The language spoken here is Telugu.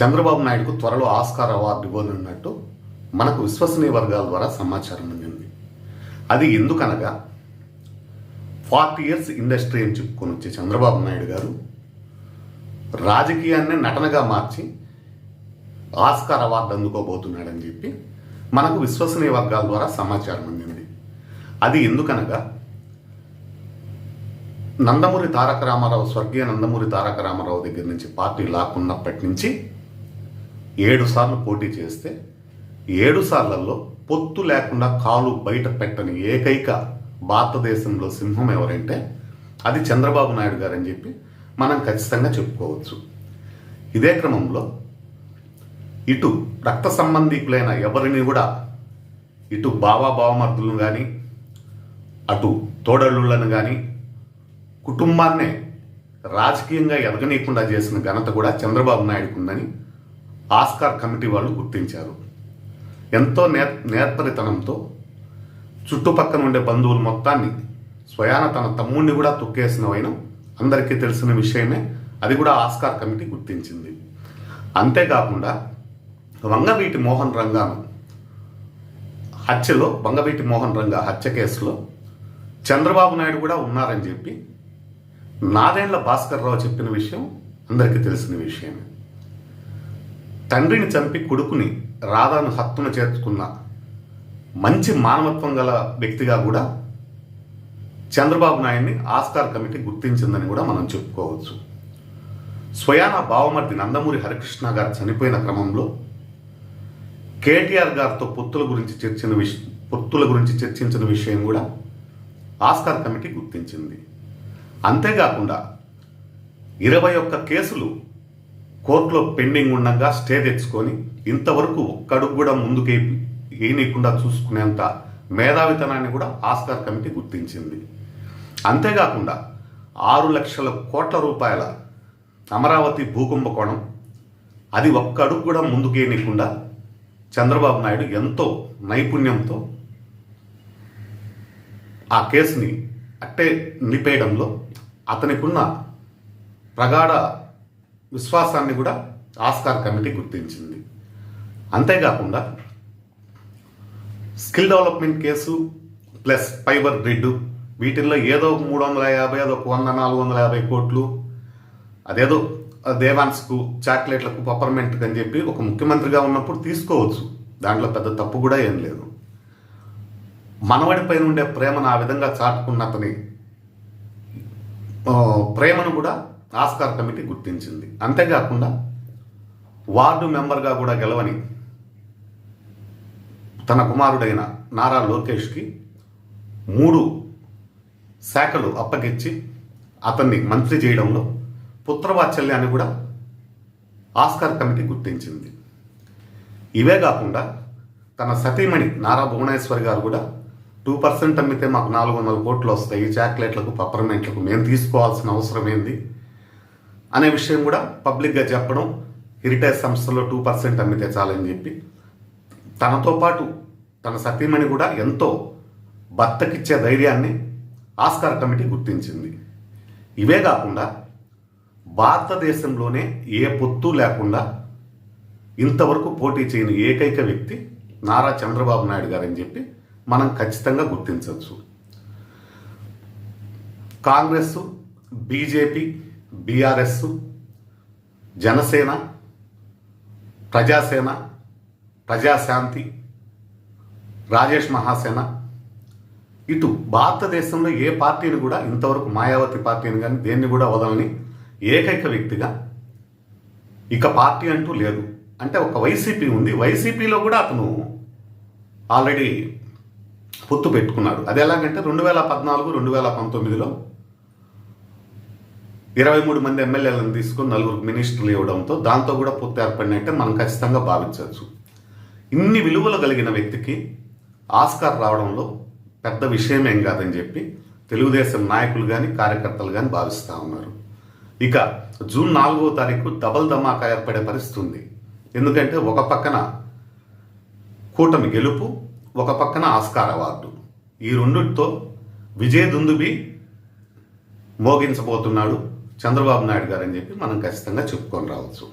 చంద్రబాబు నాయుడుకు త్వరలో ఆస్కార్ అవార్డు ఇవ్వనున్నట్టు మనకు విశ్వసనీయ వర్గాల ద్వారా సమాచారం అందింది. అది ఎందుకనగా ఫార్టీ ఇయర్స్ ఇండస్ట్రీ అని చెప్పుకొని వచ్చే చంద్రబాబు నాయుడు గారు రాజకీయాన్ని నటనగా మార్చి ఆస్కార్ అవార్డు అందుకోబోతున్నాడని చెప్పి మనకు విశ్వసనీయ వర్గాల ద్వారా సమాచారం అందింది. అది ఎందుకనగా నందమూరి తారక రామారావు స్వర్గీయ నందమూరి తారక రామారావు దగ్గర నుంచి పార్టీ లాక్కున్నప్పటి నుంచి ఏడు సార్లు పోటీ చేస్తే ఏడు సార్లలో పొత్తు లేకుండా కాలు బయట పెట్టని ఏకైక భారతదేశంలో సింహం ఎవరంటే అది చంద్రబాబు నాయుడు గారని చెప్పి మనం ఖచ్చితంగా చెప్పుకోవచ్చు. ఇదే క్రమంలో ఇటు రక్త సంబంధికులైన ఎవరిని కూడా ఇటు బావా బావమర్దులను కానీ అటు తోడళ్ళులను కానీ కుటుంబాన్నే రాజకీయంగా ఎదగనీయకుండా చేసిన ఘనత కూడా చంద్రబాబు నాయుడుకు ఉందని ఆస్కార్ కమిటీ వాళ్ళు గుర్తించారు. ఎంతో నే నేర్పరితనంతో చుట్టుపక్కల ఉండే బంధువులు మొత్తాన్ని స్వయాన తన తమ్ముడిని కూడా తొక్కేసిన వైనం అందరికీ తెలిసిన విషయమే అది కూడా ఆస్కార్ కమిటీ గుర్తించింది. అంతేకాకుండా వంగవీటి మోహన్ రంగాను హత్యలో వంగవీటి మోహన్ రంగా హత్య కేసులో చంద్రబాబు నాయుడు కూడా ఉన్నారని చెప్పి నాదేండ్ల భాస్కర్ రావు చెప్పిన విషయం అందరికీ తెలిసిన విషయమే. తండ్రిని చంపి కొడుకుని రాధాను హత్తున చేర్చుకున్న మంచి మానవత్వం గల వ్యక్తిగా కూడా చంద్రబాబు నాయుడిని ఆస్కార్ కమిటీ గుర్తించిందని కూడా మనం చెప్పుకోవచ్చు. స్వయాన బావమర్ది నందమూరి హరికృష్ణ గారు చనిపోయిన క్రమంలో కేటీఆర్ గారితో పొత్తుల గురించి చర్చిన విష పొత్తుల గురించి చర్చించిన విషయం కూడా ఆస్కార్ కమిటీ గుర్తించింది. అంతేకాకుండా ఇరవై ఒక్క కేసులు కోర్టులో పెండింగ్ ఉండగా స్టే తెచ్చుకొని ఇంతవరకు ఒక్కడుగు కూడా ముందుకు వేయనీయకుండా చూసుకునేంత మేధావితనాన్ని కూడా ఆస్కార్ కమిటీ గుర్తించింది. అంతేకాకుండా ఆరు లక్షల కోట్ల రూపాయల అమరావతి భూకుంభకోణం అది ఒక్క అడుగు కూడా ముందుకేయనీయకుండా చంద్రబాబు నాయుడు ఎంతో నైపుణ్యంతో ఆ కేసుని అట్టే నిలిపేయడంలో అతనికున్న ప్రగాఢ విశ్వాసాన్ని కూడా ఆస్కార్ కమిటీ గుర్తించింది. అంతేకాకుండా skill development case plus fibre grid వీటిల్లో ఏదో ఒక మూడు వందల యాభై అదొక ఒక వంద నాలుగు వందల యాభై కోట్లు అదేదో దేవాన్స్కు చాక్లెట్లకు పప్పర్మెంట్కి అని చెప్పి ఒక ముఖ్యమంత్రిగా ఉన్నప్పుడు తీసుకోవచ్చు. దాంట్లో పెద్ద తప్పు కూడా ఏం లేదు. మనవడి పైన ఉండే ప్రేమను ఆ విధంగా చాటుకున్న అతని ప్రేమను కూడా ఆస్కార్ కమిటీ గుర్తించింది. అంతేకాకుండా వార్డు మెంబర్గా కూడా గెలవని తన కుమారుడైన నారా లోకేష్కి మూడు శాఖలు అప్పగించి అతన్ని మంత్రి చేయడంలో పుత్రవాత్సల్యాన్ని కూడా ఆస్కార్ కమిటీ గుర్తించింది. ఇవే కాకుండా తన సతీమణి నారా భువనేశ్వరి గారు కూడా టూ పర్సెంట్ అమ్మితే మాకు నాలుగు వందల కోట్లు వస్తాయి చాక్లెట్లకు పప్పర్మెంట్లకు మేము తీసుకోవాల్సిన అవసరం ఏంది? అనే విషయం కూడా పబ్లిక్గా చెప్పడం హెరిటేజ్ సంస్థలో టూ పర్సెంట్ అమ్మితే చాలని చెప్పి. తనతో పాటు తన సతీమణి కూడా ఎంతో భర్తకిచ్చే ధైర్యాన్ని ఆస్కార్ కమిటీ గుర్తించింది. ఇవే కాకుండా భారతదేశంలోనే ఏ పొత్తు లేకుండా ఇంతవరకు పోటీ చేయని ఏకైక వ్యక్తి నారా చంద్రబాబు నాయుడు గారని చెప్పి మనం ఖచ్చితంగా గుర్తించవచ్చు. Congress BJP BRS Janasena Prajasena Prajashanti Rajesh Mahasena ఇటు భారతదేశంలో ఏ పార్టీని కూడా ఇంతవరకు మాయావతి పార్టీని కానీ దేన్ని కూడా వదలని ఏకైక వ్యక్తిగా ఇక పార్టీ అంటూ లేదు. అంటే ఒక వైసీపీ ఉంది. వైసీపీలో కూడా అతను ఆల్రెడీ పొత్తు పెట్టుకున్నాడు. అది ఎలాగంటే రెండు వేల పద్నాలుగు రెండు వేల పంతొమ్మిదిలో ఇరవై మూడు మంది ఎమ్మెల్యేలను తీసుకొని నలుగురు మినిస్టర్లు ఇవ్వడంతో దాంతో కూడా పొత్తు ఏర్పడినట్టే మనం ఖచ్చితంగా భావించవచ్చు. ఇన్ని విలువలు కలిగిన వ్యక్తికి ఆస్కార్ రావడంలో పెద్ద విషయం ఏం కాదని చెప్పి తెలుగుదేశం నాయకులు కానీ కార్యకర్తలు కానీ భావిస్తూ ఉన్నారు. ఇక జూన్ నాలుగో తారీఖు డబల్ ధమాకా ఏర్పడే పరిస్థితి ఉంది. ఎందుకంటే ఒక పక్కన కూటమి గెలుపు ఒక పక్కన ఆస్కార్ అవార్డు. ఈ రెండిటితో విజయ దుందుబి మోగించబోతున్నాడు. చంద్రబాబు నాయుడు గారు అని చెప్పి మనం ఖచ్చితంగా చెప్పుకొని రావచ్చు.